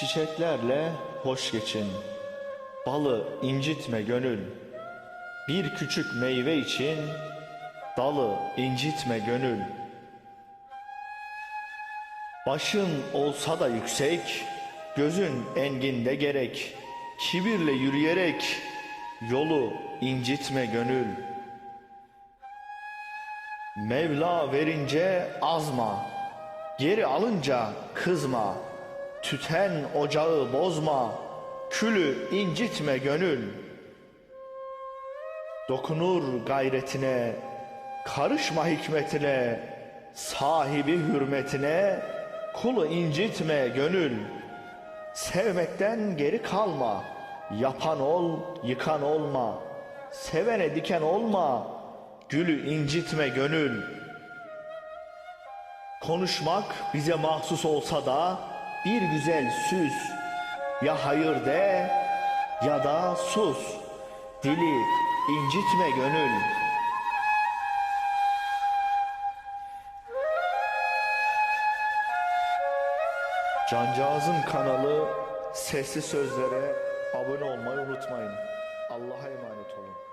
Çiçeklerle hoş geçin. Balı incitme gönül. Bir küçük meyve için dalı incitme gönül. Başın olsa da yüksek, gözün enginde gerek. Kibirle yürüyerek yolu incitme gönül. Mevla verince azma, geri alınca kızma. Tüten ocağı bozma, külü incitme gönül. Dokunur gayretine, karışma hikmetine, sahibi hürmetine, kulu incitme gönül. Sevmekten geri kalma, yapan ol, yıkan olma. Sevene diken olma, gülü incitme gönül. Konuşmak bize mahsus olsa da bir güzel süs. Ya hayır de ya da sus. Dili incitme gönül. Cancağızın kanalı sesli sözlere abone olmayı unutmayın. Allah'a emanet olun.